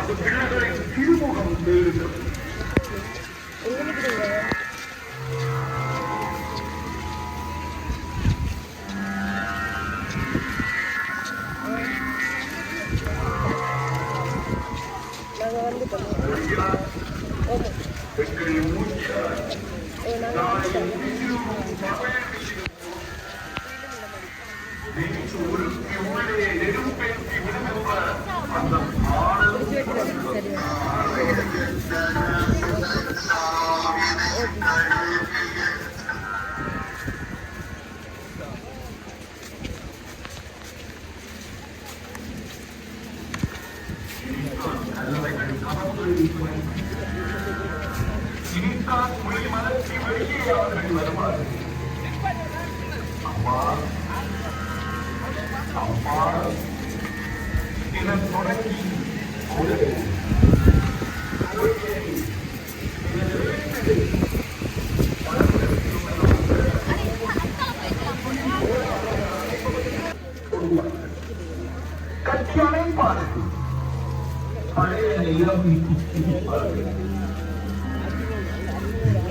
அது பிள்ளைகளின் திருமுகம் தேடுகிறது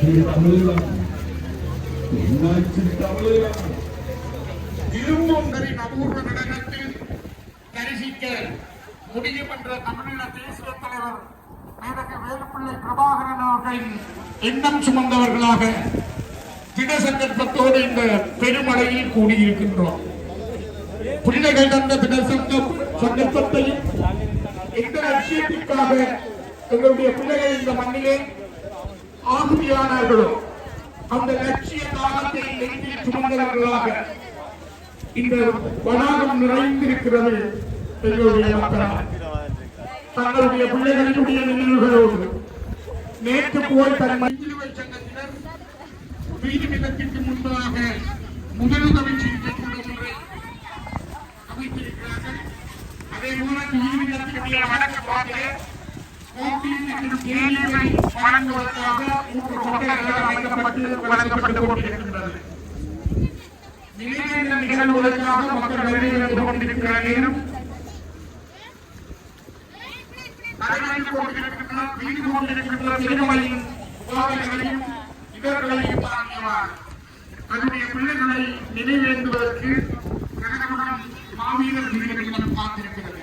தமிழகம் என்னாச்சு தமிழகம் அபூர்வ நடனத்தில் தரிசிக்க முடியும் என்ற தமிழீழ தேசிய தலைவர் மேதகு வேலுப்பிள்ளை பிரபாகரன் அவர்களின் எண்ணம் சுமந்தவர்களாக திட சங்கல்பத்தோடு இந்த பெருமழையில் கூடியிருக்கின்றோம் புனிதர்கள் தந்த திட சங்கம் சங்கல்பத்தையும் எந்த லட்சியத்திற்காக எங்களுடைய பிள்ளைகள் இந்த மண்ணிலே ஆகுதியானார்களோ அந்த லட்சிய தாகத்தை நெஞ்சில் சுமந்தவர்களாக இந்த வளாகம் நிறைந்திருக்கிறது. எங்களுடைய மக்களால் தங்களுடைய பிள்ளைகளினுடைய நினைவுகளோடு நேற்று போய் தன் மஞ்சள் சங்கத்தினர் வீதி நிலத்திற்கு முன்பாக முதலுதவி சிகிச்சை அமைத்திருக்கிறார்கள். அதே போல வீதி நிலத்தினுடைய ஏழைகளை வழங்குவதற்காக மூன்று கொட்டைகள் அமைக்கப்பட்டு வழங்கப்பட்டு கொண்டிருக்கின்றது நிலையற்ற நிகழ்வுகளுக்காக மக்கள் வெளியே கொண்டிருக்கிற நேரம் நடைபெற்றுக் கொண்டிருக்கின்ற வீடு கொண்டிருக்கின்ற பெருமையின் உறவுகளையும் இவர்களையும் தாங்கியவார் தன்னுடைய பிள்ளைகளை நினைவேந்துவதற்கு கனகமுடன் மாவீரர் காத்திருக்கிறது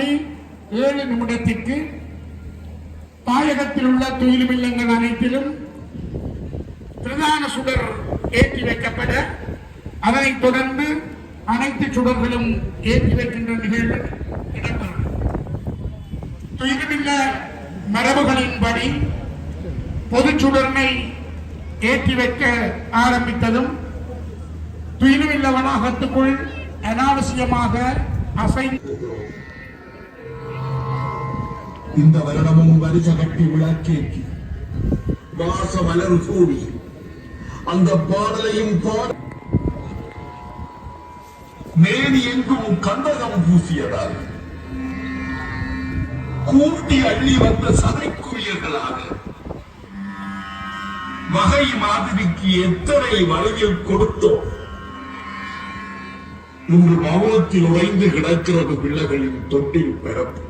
மணி ஏழு நிமிடத்திற்கு தாயகத்தில் உள்ள தொழில் இல்லங்கள் அனைத்திலும் பிரதான சுடர் ஏற்றி வைக்கப்பட அதனைத் தொடர்ந்து அனைத்து சுடர்களும் ஏற்றி வைக்கின்ற நிகழ்வு இடம்பெறும். துயிலுமில்ல மரபுகளின்படி பொது சுடர்னை ஏற்றி வைக்க ஆரம்பித்ததும் துயிலுமில்ல வளாகத்துக்குள் அனாவசியமாக அசை இந்த வருடமும் வருஷ கட்டி விளக்கேற்றி வாச மலர் சூடி அந்த பாடலையும் பாட மேடி எங்கும் கந்தகம் பூசியதால். கூட்டி அள்ளி வந்த சதைக்குரியர்களாக வகை மாதிரிக்கு எத்தனை வழியில் கொடுத்தோம். இன்று மௌனத்தில் உறைந்து கிடக்கிறது பிள்ளைகளின் தொட்டில் பிறப்பு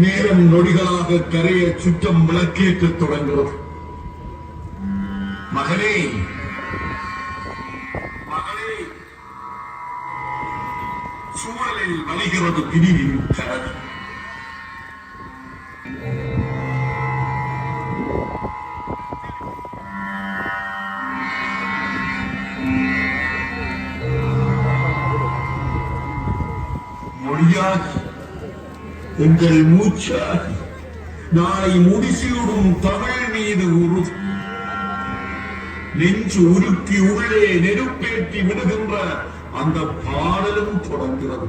நேரம் நொடிகளாக கரையை சுற்றம் விளக்கேற்ற தொடங்குகிறது மகளே. மகளே. சூழலில் வலிகிறது பிரிவின் கரடு மொழியாகி எங்கள் மூச்சாக நாளை முடிசூடும் தமிழ் மீது உரு. நெஞ்சு உருக்கி உள்ளே நெருப்பேற்றி விடுகின்ற அந்த பாடலும் தொடங்குகிறது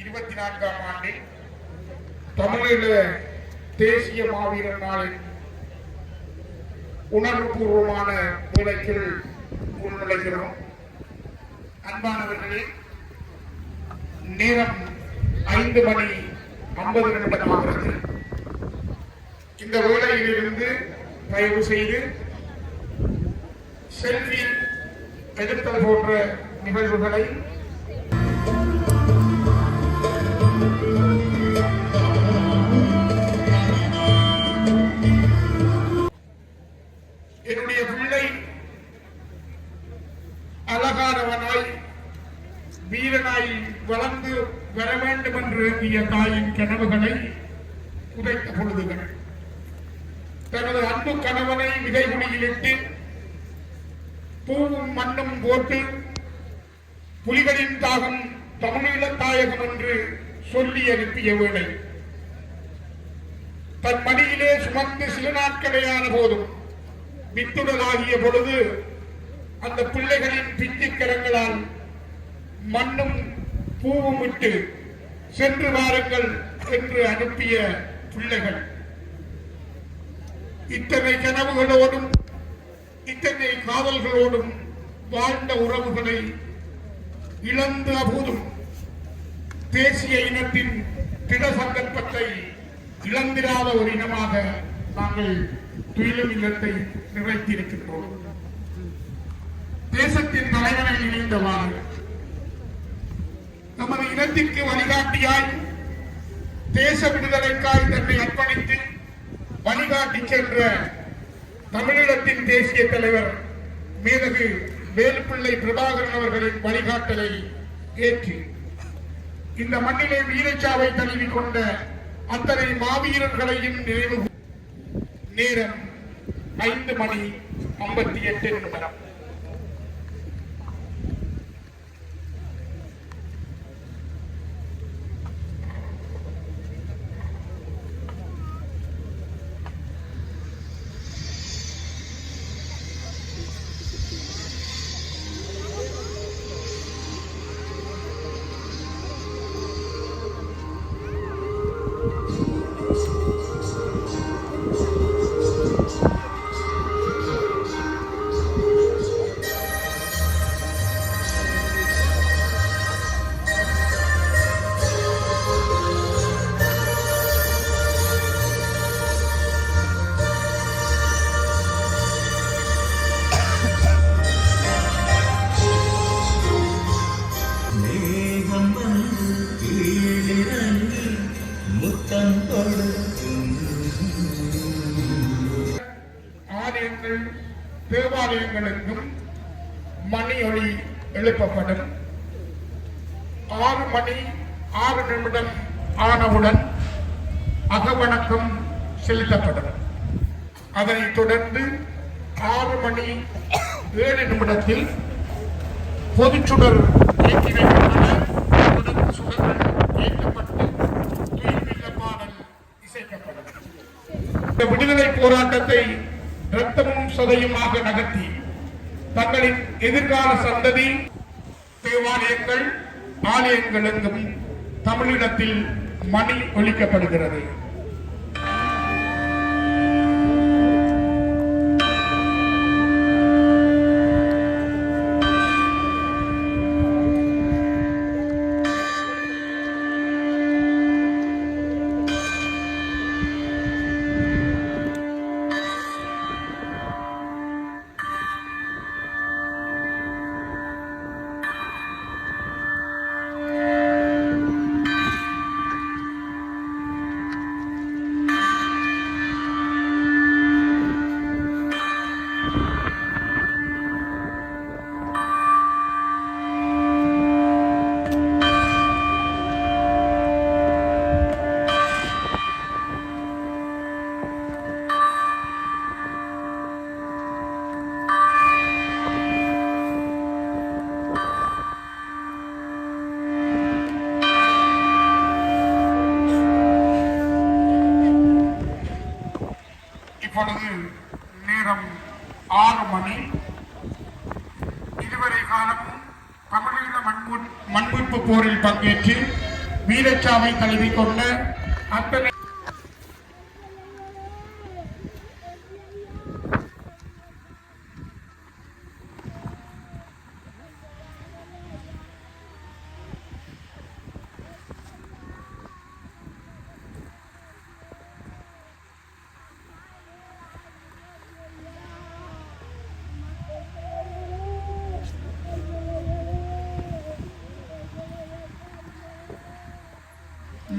இருபத்தி நான்காம் ஆண்டில் தமிழீழ தேசிய மாவீரர் நாளின் உணர்வுபூர்வமான வேலைக்குள் உள்நுழைகிறோம் அன்பானவர்களே நேரம் ஐந்து மணி ஐம்பது நிமிடமாகிறது இந்த வேளையிலிருந்து தயவு செய்து செல்ஃபி எடுத்தல் போன்ற நிகழ்வுகளை என்று தாயின் கனவுகளை உதைத்த பொழுதுகள். தனது அன்பு கணவனை விதைகுடியிலிட்டு பூவும் மண்ணும் போட்டு புலிகளின் தாகம் தமிழீழ தாயகம் என்று சொல்லி அனுப்பிய வேளை. தன் மடியிலே சுமந்து சில நாட்களேயான போதும் வித்துடலாகிய பொழுது அந்த பிள்ளைகளின் பிஞ்சுக்கரங்களால் மண்ணும் பூவும் விட்டு சென்று வாருங்கள் என்று அனுப்பிய பிள்ளைகள். இத்தனை கனவுகளோடும் இத்தனை காதல்களோடும் வாழ்ந்த உறவுகளை இழந்த போதும் தேசிய இனத்தின் திட சந்தர்ப்பத்தை இழந்திராத ஒரு இனமாக நாங்கள் துயிலும் இல்லத்தை நிறைத்திருக்கின்றோம் தேசத்தின் தலைவனை இணைந்தவாறு நமது இனத்திற்கு வழிகாட்டியாய் தேச விடுதலைக்காய் தன்னை அர்ப்பணித்து வழிகாட்டி சென்ற தமிழீழத்தின் தேசிய தலைவர் மேதகு வேலுப்பிள்ளை பிரபாகரன் அவர்களின் வழிகாட்டலை ஏற்று இந்த மண்ணிலே வீரச்சாவை தழுவி கொண்ட அத்தனை மாவீரர்களையும் நினைவு நேரம் ஐந்து மணி ஐம்பத்தி எட்டு நிமிடம். மணி ஒளி எழுப்பப்படும். ஆறு மணி ஆறு நிமிடம் ஆனவுடன் அகவணக்கம் செலுத்தப்படும். அதனைத் தொடர்ந்து ஆறு மணி ஏழு நிமிடத்தில் பொதுச்சுடர் சுடர் வைக்கப்பட சுடர்கள் பாடல் இசைக்கப்படும். இந்த விடுதலை போராட்டத்தை இரத்தமும் சதையுமாக நகர்த்தி தங்களின் எதிர்கால சந்ததி தேவாலயங்கள் ஆலயங்கள் எங்கும் தமிழிடத்தில் மணி ஒழிக்கப்படுகிறது இப்பொழுது நேரம் ஆறு மணி. இதுவரை காலமும் தமிழீழ மண்மீட்பு போரில் பங்கேற்று வீரச்சாவை தழுவிக்கொண்ட அத்தனை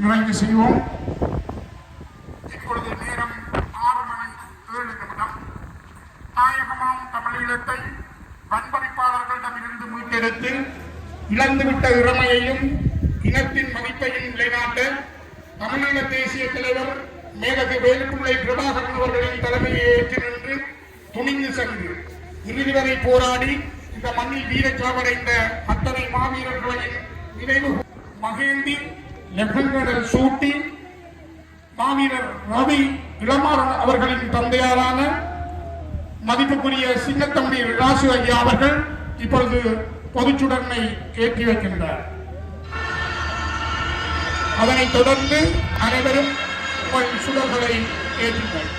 நிறைவு செய்வோம். இப்பொழுது நேரம் ஆறு மணி ஏழு நிமிடம். தாயகமாம் தமிழீழத்தை வன்பறிப்பாளர்களிடமிருந்து மீட்டெடுத்து இழந்துவிட்ட இறமையையும் இனத்தின் மதிப்பையும் நிலைநாட்ட தமிழீழ தேசிய தலைவர் மேலகு வேலுப்பிள்ளை பிரபாகரன் அவர்களின் தலைமையை ஏற்று நின்று துணிந்து சென்று இறுதி வரை போராடி இந்த மண்ணில் வீரச்சாவடைந்த அத்தனை மாவீரர்களின் நினைவு மகேந்தி லெப்டினல் சூட்டி மாவீரர் ரவி இளமாறன் அவர்களின் தந்தையாரான மதிப்புக்குரிய சின்னத்தம்பி ராசு ஐயா அவர்கள் இப்பொழுது பொதுச்சுடனை ஏற்றி வைக்கின்றார். அதனைத் தொடர்ந்து அனைவரும் உங்கள் சுடர்களை ஏற்றுங்கள்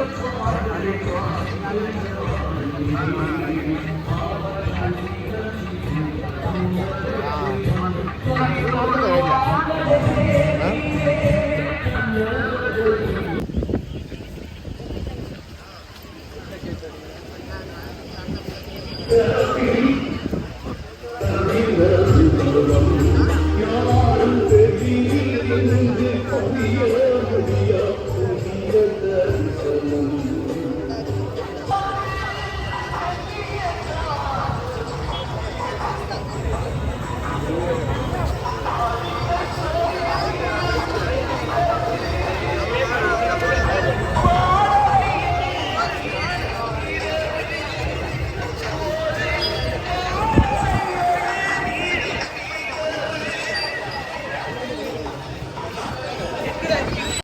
ありがとうございます。